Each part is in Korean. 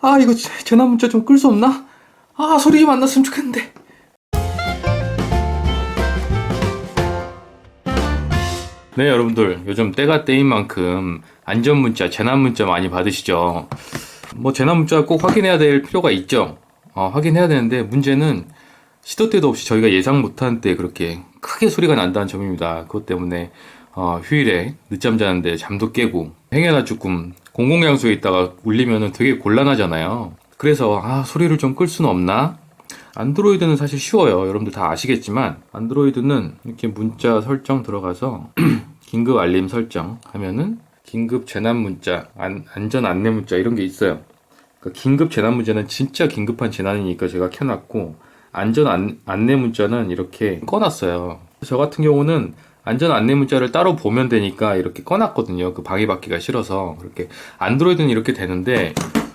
아 이거 전화 문자 좀 끌 수 없나? 아 소리 좀 안 났으면 좋겠는데. 네 여러분들 요즘 때가 때인 만큼 안전 문자, 재난 문자 많이 받으시죠? 뭐 재난 문자 꼭 확인해야 될 필요가 있죠. 어, 확인해야 되는데 문제는 시도 때도 없이 저희가 예상 못한 때 그렇게 크게 소리가 난다는 점입니다. 그것 때문에 어, 휴일에 늦잠 자는데 잠도 깨고 행여나 조금 공공장소에 있다가 울리면은 되게 곤란하잖아요. 그래서 아 소리를 좀 끌 수는 없나? 안드로이드는 사실 쉬워요. 여러분들 다 아시겠지만 안드로이드는 이렇게 문자 설정 들어가서 긴급 알림 설정 하면은 긴급 재난 문자, 안, 안전 안내 문자 이런 게 있어요. 그러니까 긴급 재난 문자는 진짜 긴급한 재난이니까 제가 켜놨고 안전 안, 안내 문자는 이렇게 꺼놨어요. 저 같은 경우는 안전 안내 문자를 따로 보면 되니까 이렇게 꺼놨거든요. 그 방해받기가 싫어서 그렇게 안드로이드는 이렇게 되는데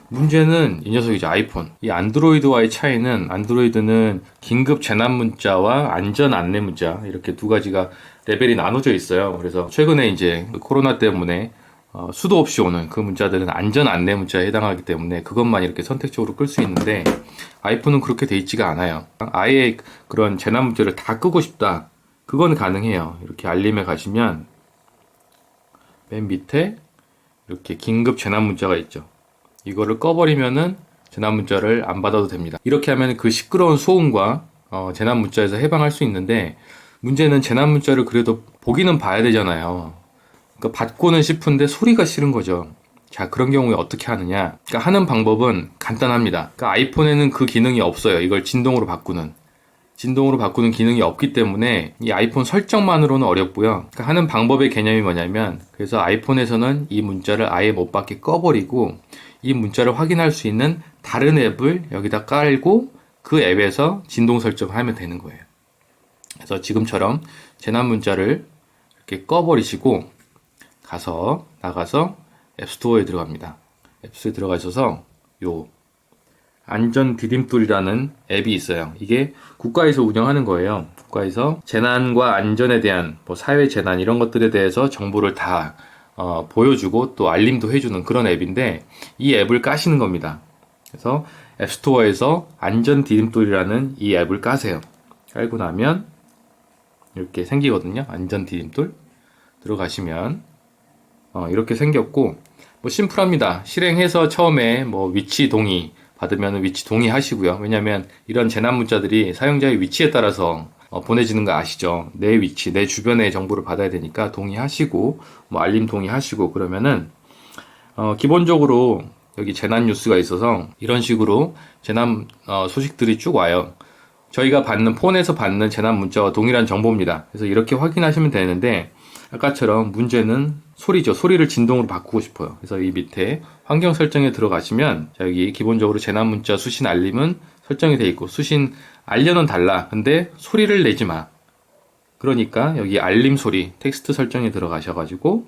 문제는 이 녀석이죠 아이폰. 이 안드로이드와의 차이는 안드로이드는 긴급 재난 문자와 안전 안내 문자 이렇게 두 가지가 레벨이 나눠져 있어요. 그래서 최근에 이제 그 코로나 때문에 어, 수도 없이 오는 그 문자들은 안전 안내 문자에 해당하기 때문에 그것만 이렇게 선택적으로 끌 수 있는데 아이폰은 그렇게 돼 있지가 않아요. 아예 그런 재난 문자를 다 끄고 싶다. 그건 가능해요. 이렇게 알림에 가시면 맨 밑에 이렇게 긴급 재난 문자가 있죠. 이거를 꺼버리면은 재난 문자를 안 받아도 됩니다. 이렇게 하면 그 시끄러운 소음과 어, 재난 문자에서 해방할 수 있는데 문제는 재난 문자를 그래도 보기는 봐야 되잖아요. 그러니까 받고는 싶은데 소리가 싫은 거죠. 자, 그런 경우에 어떻게 하느냐? 그러니까 하는 방법은 간단합니다. 그러니까 아이폰에는 그 기능이 없어요. 이걸 진동으로 바꾸는. 진동으로 바꾸는 기능이 없기 때문에 이 아이폰 설정만으로는 어렵고요. 그러니까 하는 방법의 개념이 뭐냐면 그래서 아이폰에서는 이 문자를 아예 못 받게 꺼버리고 이 문자를 확인할 수 있는 다른 앱을 여기다 깔고 그 앱에서 진동 설정하면 되는 거예요. 그래서 지금처럼 재난 문자를 이렇게 꺼버리시고 가서 나가서 앱스토어에 들어갑니다. 앱스토어에 들어가셔서 요 안전 디딤돌이라는 앱이 있어요. 이게 국가에서 운영하는 거예요. 국가에서 재난과 안전에 대한 뭐 사회 재난 이런 것들에 대해서 정보를 다 어, 보여주고 또 알림도 해주는 그런 앱인데 이 앱을 까시는 겁니다. 그래서 앱스토어에서 안전 디딤돌이라는 이 앱을 까세요. 깔고 나면 이렇게 생기거든요. 안전 디딤돌 들어가시면 어, 이렇게 생겼고 뭐 심플합니다. 실행해서 처음에 뭐 위치 동의 받으면 위치 동의하시고요. 왜냐하면 이런 재난 문자들이 사용자의 위치에 따라서 어, 보내지는 거 아시죠? 내 위치, 내 주변의 정보를 받아야 되니까 동의하시고 뭐 알림 동의하시고 그러면은 어, 기본적으로 여기 재난 뉴스가 있어서 이런 식으로 재난 어, 소식들이 쭉 와요. 저희가 받는 폰에서 받는 재난 문자와 동일한 정보입니다. 그래서 이렇게 확인하시면 되는데 아까처럼 문제는 소리죠. 소리를 진동으로 바꾸고 싶어요. 그래서 이 밑에 환경 설정에 들어가시면 여기 기본적으로 재난 문자 수신 알림은 설정이 돼 있고 수신 알려는 달라. 근데 소리를 내지 마. 그러니까 여기 알림 소리 텍스트 설정에 들어가셔가지고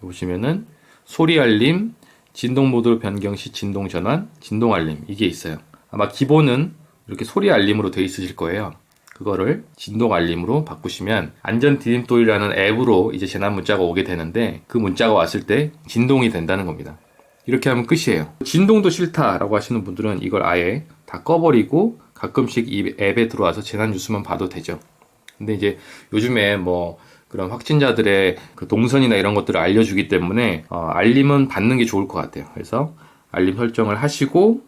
보시면은 소리 알림, 진동 모드 변경 시 진동 전환, 진동 알림 이게 있어요. 아마 기본은 이렇게 소리 알림으로 돼 있으실 거예요. 그거를 진동 알림으로 바꾸시면 안전 디딤돌이라는 앱으로 이제 재난 문자가 오게 되는데 그 문자가 왔을 때 진동이 된다는 겁니다. 이렇게 하면 끝이에요. 진동도 싫다라고 하시는 분들은 이걸 아예 다 꺼버리고 가끔씩 이 앱에 들어와서 재난 뉴스만 봐도 되죠. 근데 이제 요즘에 뭐 그런 확진자들의 그 동선이나 이런 것들을 알려주기 때문에 어, 알림은 받는 게 좋을 것 같아요. 그래서 알림 설정을 하시고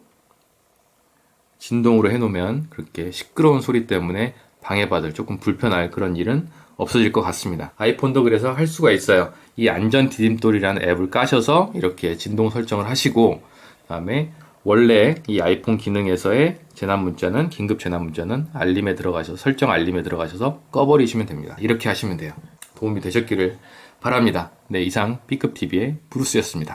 진동으로 해놓으면 그렇게 시끄러운 소리 때문에 방해받을 조금 불편할 그런 일은 없어질 것 같습니다. 아이폰도 그래서 할 수가 있어요. 이 안전 디딤돌이라는 앱을 까셔서 이렇게 진동 설정을 하시고 그다음에 원래 이 아이폰 기능에서의 재난 문자는 긴급 재난 문자는 알림에 들어가셔서 설정 알림에 들어가셔서 꺼버리시면 됩니다. 이렇게 하시면 돼요. 도움이 되셨기를 바랍니다. 네, 이상 B급 TV의 브루스였습니다.